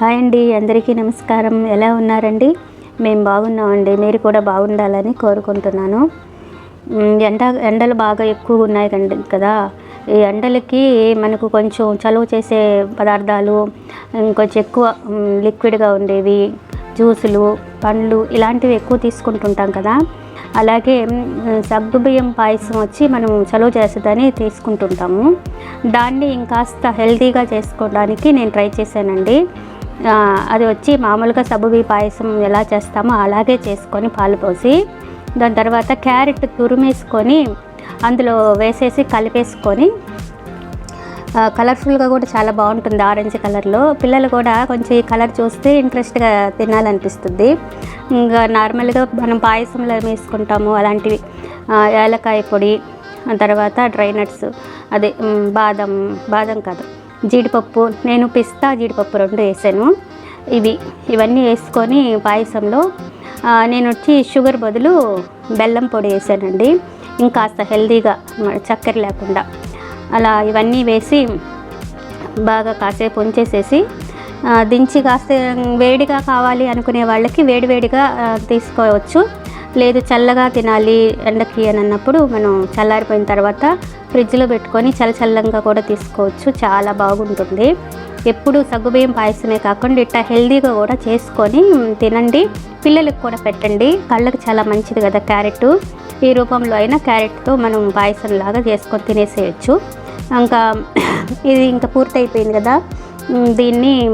Hi అండి అందరికీ నమస్కారం. ఎలా ఉన్నారండి? మేము బాగున్నామండి. మీరు కూడా బాగుండాలని కోరుకుంటున్నాను. ఎండ ఎండలు బాగా ఎక్కువ ఉన్నాయి కదా? ఈ ఎండలకి మనకు కొంచెం చలువ చేసే పదార్థాలు ఇంకొంచెం ఎక్కువ లిక్విడ్గా ఉండేవి జ్యూసులు పండ్లు ఇలాంటివి ఎక్కువ తీసుకుంటుంటాం కదా? అలాగే సగ్గు సగ్గుబియ్యం పాయసం వచ్చి మనం చలువ చేస్తుందని తీసుకుంటుంటాము. దాన్ని ఇంకాస్త హెల్తీగా చేసుకోవడానికి నేను ట్రై చేశానండి. అది వచ్చి మామూలుగా సబుబి పాయసం ఎలా చేస్తామో అలాగే చేసుకొని పాలు పోసి దాని తర్వాత క్యారెట్ తురిమేసుకొని అందులో వేసేసి కలిపేసుకొని కలర్ఫుల్గా కూడా చాలా బాగుంటుంది ఆరెంజ్ కలర్లో. పిల్లలు కూడా కొంచెం ఈ కలర్ చూస్తే ఇంట్రెస్ట్గా తినాలనిపిస్తుంది. ఇంకా నార్మల్గా మనం పాయసంలో వేసుకుంటాము అలాంటివి ఏలకాయ పొడి తర్వాత డ్రై నట్స్ అదే బాదం బాదం కాదు. జీడిపప్పు నేను పిస్తా జీడిపప్పు రెండు వేసాను. ఇవి ఇవన్నీ వేసుకొని పాయసంలో నేను వచ్చి షుగర్ బదులు బెల్లం పొడి వేసానండి. ఇంకాస్త హెల్దీగా చక్కెర లేకుండా. అలా ఇవన్నీ వేసి బాగా కాసేపు ఉంచేసేసి దించి కాస్త వేడిగా కావాలి అనుకునే వాళ్ళకి వేడివేడిగా తీసుకోవచ్చు. లేదు చల్లగా తినాలి ఎండకి అని అన్నప్పుడు మనం చల్లారిపోయిన తర్వాత ఫ్రిడ్జ్లో పెట్టుకొని చల్లచల్లంగా కూడా తీసుకోవచ్చు. చాలా బాగుంటుంది. ఎప్పుడు సగ్గుబియ్యం పాయసమే కాకుండా ఇట్లా హెల్దీగా కూడా చేసుకొని తినండి. పిల్లలకు కూడా పెట్టండి. కళ్ళకు చాలా మంచిది కదా క్యారెట్. ఈ రూపంలో అయినా క్యారెట్తో మనం పాయసం లాగా చేసుకొని తినేసేయచ్చు. ఇంకా ఇది ఇంకా పూర్తయిపోయింది కదా. దీన్ని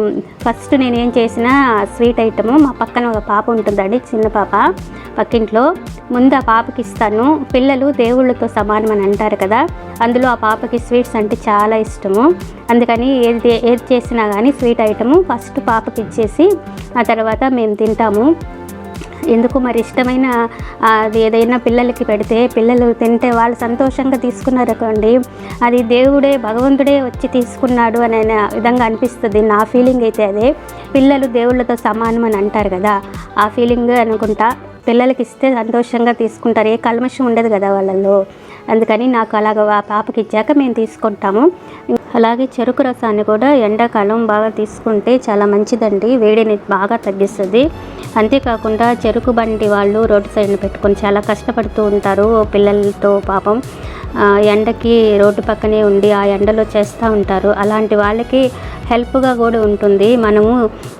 ఫస్ట్ నేను ఏం చేసిన స్వీట్ ఐటము మా పక్కన ఒక పాప ఉంటుందండి చిన్న పాప పక్కింట్లో. ముందు ఆ పాపకి ఇస్తాను. పిల్లలు దేవుళ్ళతో సమానం అని అంటారు కదా అందులో ఆ పాపకి స్వీట్స్ అంటే చాలా ఇష్టము. అందుకని ఏది ఏది చేసినా కానీ స్వీట్ ఐటము ఫస్ట్ పాపకి ఇచ్చేసి ఆ తర్వాత మేము తింటాము. ఎందుకు మరి ఇష్టమైన అది ఏదైనా పిల్లలకి పెడితే పిల్లలు తింటే వాళ్ళు సంతోషంగా తీసుకున్నారనుకోండి అది దేవుడే భగవంతుడే వచ్చి తీసుకున్నాడు అనే విధంగా అనిపిస్తుంది. నా ఫీలింగ్ అయితే అదే. పిల్లలు దేవుళ్ళతో సమానం అని అంటారు కదా. ఆ ఫీలింగ్ అనుకుంటా పిల్లలకి ఇస్తే సంతోషంగా తీసుకుంటారు. ఏ కల్మషం ఉండదు కదా వాళ్ళల్లో. అందుకని నాకు అలాగ ఆ పాపకి ఇచ్చాక మేము తీసుకుంటాము. అలాగే చెరుకు రసాన్ని కూడా ఎండాకాలం బాగా తీసుకుంటే చాలా మంచిదండి. వేడిని బాగా తగ్గిస్తుంది. అంతేకాకుండా చెరుకు బండి వాళ్ళు రోడ్డు సైడ్న పెట్టుకొని చాలా కష్టపడుతూ ఉంటారు. పిల్లలతో పాపం ఎండకి రోడ్డు పక్కనే ఉండి ఆ ఎండలో చేస్తూ ఉంటారు. అలాంటి వాళ్ళకి హెల్ప్గా కూడా ఉంటుంది. మనము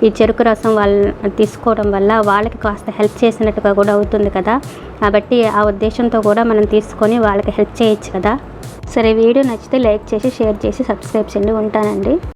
ఈ చెరుకు రసం వాళ్ళ తీసుకోవడం వల్ల వాళ్ళకి కాస్త హెల్ప్ చేసినట్టుగా కూడా అవుతుంది కదా. కాబట్టి ఆ ఉద్దేశంతో కూడా మనం తీసుకొని వాళ్ళకి హెల్ప్ చేయొచ్చు కదా. సరే వీడియో నచ్చితే లైక్ చేసి షేర్ చేసి సబ్స్క్రైబ్ చేయండి. ఉంటానండి.